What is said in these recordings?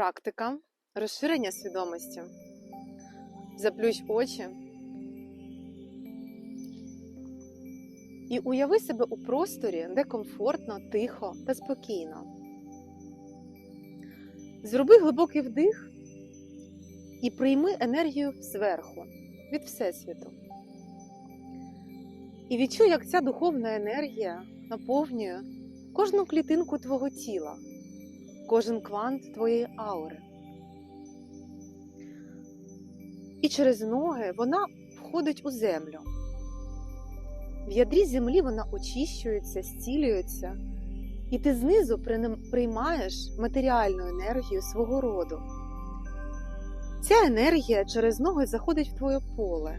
Практика розширення свідомості. Заплющ очі. І уяви себе у просторі, де комфортно, тихо та спокійно. Зроби глибокий вдих і прийми енергію зверху від Всесвіту. І відчуй, як ця духовна енергія наповнює кожну клітинку твого тіла, кожен квант твоєї аури. І через ноги вона входить у землю. В ядрі землі вона очищується, зцілюється, і ти знизу приймаєш матеріальну енергію свого роду. Ця енергія через ноги заходить в твоє поле.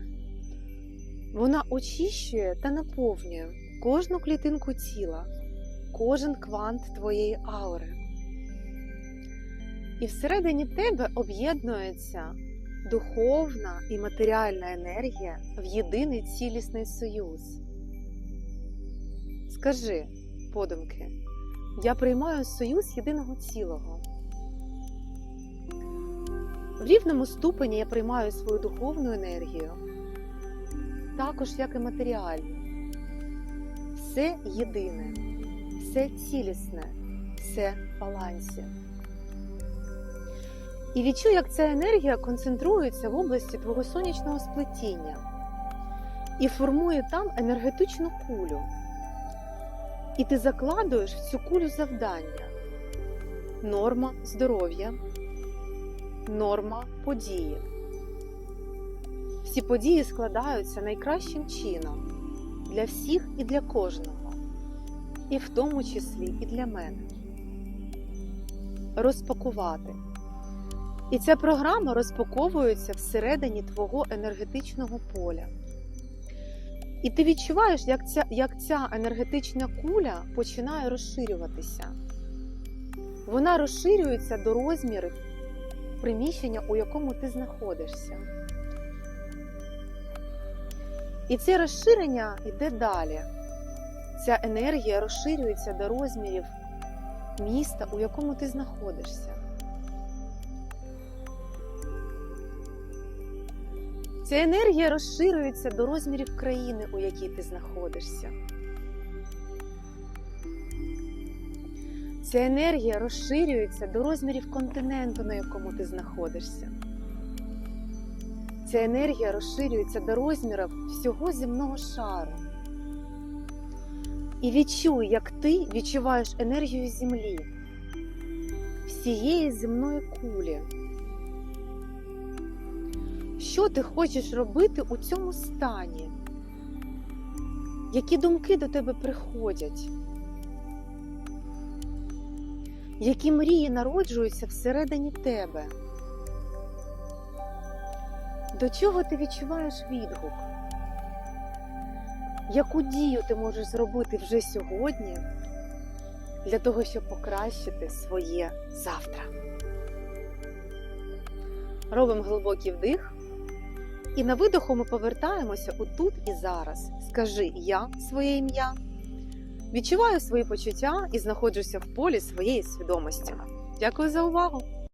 Вона очищує та наповнює кожну клітинку тіла, кожен квант твоєї аури. І всередині тебе об'єднується духовна і матеріальна енергія в єдиний цілісний союз. Скажи, подумки, я приймаю союз єдиного цілого. В рівному ступені я приймаю свою духовну енергію, також як і матеріальну. Все єдине, все цілісне, все в балансі. І відчуй, як ця енергія концентрується в області твого сонячного сплетіння і формує там енергетичну кулю. І ти закладуєш в цю кулю завдання. Норма здоров'я, норма події. Всі події складаються найкращим чином для всіх і для кожного, і в тому числі і для мене. Розпакувати. І ця програма розпаковується всередині твого енергетичного поля. І ти відчуваєш, як ця, як ця енергетична куля починає розширюватися. Вона розширюється до розмірів приміщення, у якому ти знаходишся. І це розширення йде далі. Ця енергія розширюється до розмірів міста, у якому ти знаходишся. Ця енергія розширюється до розмірів країни, у якій ти знаходишся. Ця енергія розширюється до розмірів континенту, на якому ти знаходишся. Ця енергія розширюється до розмірів всього земного шару. І відчуй, як ти відчуваєш енергію Землі, всієї земної кулі. Що ти хочеш робити у цьому стані? Які думки до тебе приходять? Які мрії народжуються всередині тебе? До чого ти відчуваєш відгук? Яку дію ти можеш зробити вже сьогодні для того, щоб покращити своє завтра? Робимо глибокий вдих. І на видоху ми повертаємося у тут і зараз. Скажи я своє ім'я. Відчуваю свої почуття і знаходжуся в полі своєї свідомості. Дякую за увагу!